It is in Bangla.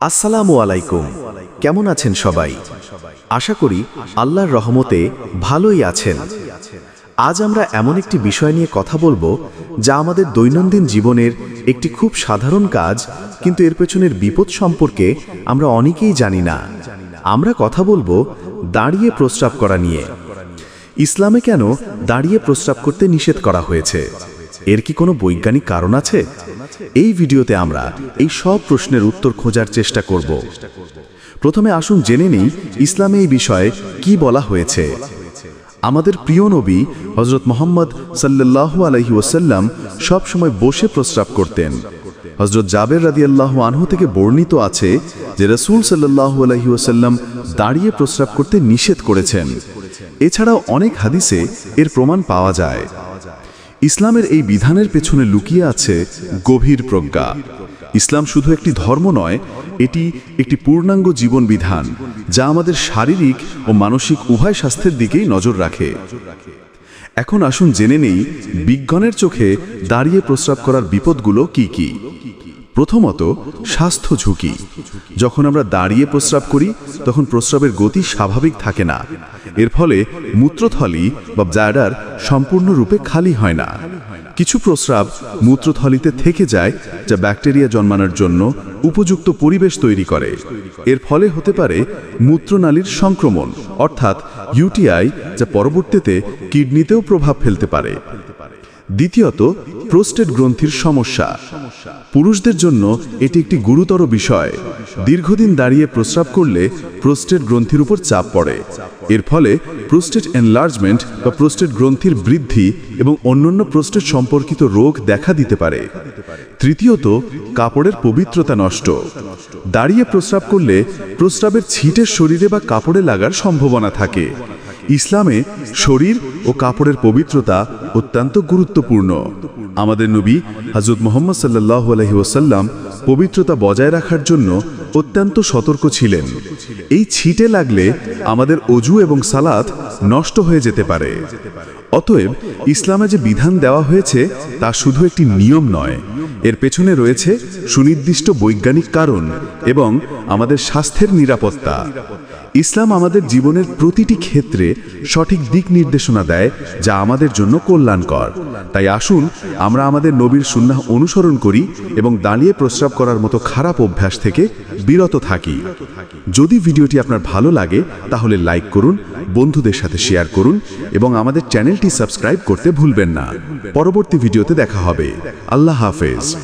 আসসালামু আলাইকুম। কেমন আছেন সবাই? আশা করি আল্লাহর রহমতে ভালোই আছেন। আজ আমরা এমন একটি বিষয় নিয়ে কথা বলব যা আমাদের দৈনন্দিন জীবনের একটি খুব সাধারণ কাজ, কিন্তু এর পেছনের বিপদ সম্পর্কে আমরা অনেকেই জানি না। আমরা কথা বলব দাঁড়িয়ে প্রস্রাব করা নিয়ে। ইসলামে কেন দাঁড়িয়ে প্রস্রাব করতে নিষেধ করা হয়েছে? এর কি কোনো বৈজ্ঞানিক কারণ আছে? এই ভিডিওতে আমরা এই সব প্রশ্নের উত্তর খোঁজার চেষ্টা করব। প্রথমে আসুন জেনে নিই ইসলামে এই বিষয়ে কি বলা হয়েছে। আমাদের প্রিয় নবী হজরত মোহাম্মদ সাল্লাল্লাহু আলহি ওসাল্লাম সবসময় বসে প্রস্রাব করতেন। হজরত জাবের রাদিয়াল্লাহু আনহু থেকে বর্ণিত আছে যে রসুল সাল্লাল্লাহু আলহি ওসাল্লাম দাঁড়িয়ে প্রস্রাব করতে নিষেধ করেছেন। এছাড়াও অনেক হাদিসে এর প্রমাণ পাওয়া যায়। ইসলামের এই বিধানের পেছনে লুকিয়ে আছে গভীর প্রজ্ঞা। ইসলাম শুধু একটি ধর্ম নয়, এটি একটি পূর্ণাঙ্গ জীবন বিধান, যা আমাদের শারীরিক ও মানসিক উভয় স্বাস্থ্যের দিকেই নজর রাখে। এখন আসুন জেনে নেই, বিজ্ঞানের চোখে দাঁড়িয়ে প্রস্রাব করার বিপদগুলো কি কি। প্রথমত স্বাস্থ্য ঝুঁকি। যখন আমরা দাঁড়িয়ে প্রস্রাব করি, তখন প্রস্রাবের গতি স্বাভাবিক থাকে না। এর ফলে মূত্রথলি বা জায়ডার সম্পূর্ণরূপে খালি হয় না। কিছু প্রস্রাব মূত্রথলিতে থেকে যায়, যা ব্যাকটেরিয়া জন্মানোর জন্য উপযুক্ত পরিবেশ তৈরি করে। এর ফলে হতে পারে মূত্রনালীর সংক্রমণ, অর্থাৎ ইউটিআই, যা পরবর্তীতে কিডনিতেও প্রভাব ফেলতে পারে। দ্বিতীয়ত, প্রোস্টেট গ্রন্থির সমস্যা। পুরুষদের জন্য এটি একটি গুরুতর বিষয়। দীর্ঘদিন দাঁড়িয়ে প্রস্রাব করলে প্রোস্টেট গ্রন্থির উপর চাপ পড়ে। এর ফলে প্রোস্টেট এনলার্জমেন্ট বা প্রোস্টেট গ্রন্থির বৃদ্ধি এবং অন্যান্য প্রোস্টেট সম্পর্কিত রোগ দেখা দিতে পারে। তৃতীয়ত, কাপড়ের পবিত্রতা নষ্ট। দাঁড়িয়ে প্রস্রাব করলে প্রস্রাবের ছিটের শরীরে বা কাপড়ে লাগার সম্ভাবনা থাকে। ইসলামে শরীর ও কাপড়ের পবিত্রতা অত্যন্ত গুরুত্বপূর্ণ। আমাদের নবী হাজরত মোহাম্মদ সাল্লাহ আলহি ওসাল্লাম পবিত্রতা বজায় রাখার জন্য অত্যন্ত সতর্ক ছিলেন। এই ছিটে লাগলে আমাদের অজু এবং সালাত নষ্ট হয়ে যেতে পারে। অতএব ইসলামে যে বিধান দেওয়া হয়েছে তা শুধু একটি নিয়ম নয়। এর পেছনে রয়েছে সুনির্দিষ্ট বৈজ্ঞানিক কারণ এবং আমাদের স্বাস্থ্যের নিরাপত্তা। ইসলাম আমাদের জীবনের প্রতিটি ক্ষেত্রে সঠিক দিক নির্দেশনা দেয় যা আমাদের জন্য কল্যাণকর। তাই আসুন আমরা আমাদের নবীর সুন্নাহ অনুসরণ করি এবং দাঁড়িয়ে প্রস্রাব করার মতো খারাপ অভ্যাস থেকে বিরত থাকি। যদি ভিডিওটি আপনার ভালো লাগে, তাহলে লাইক করুন, বন্ধুদের সাথে শেয়ার করুন এবং আমাদের চ্যানেলটি সাবস্ক্রাইব করতে ভুলবেন না। পরবর্তী ভিডিওতে দেখা হবে। আল্লাহ হাফেজ।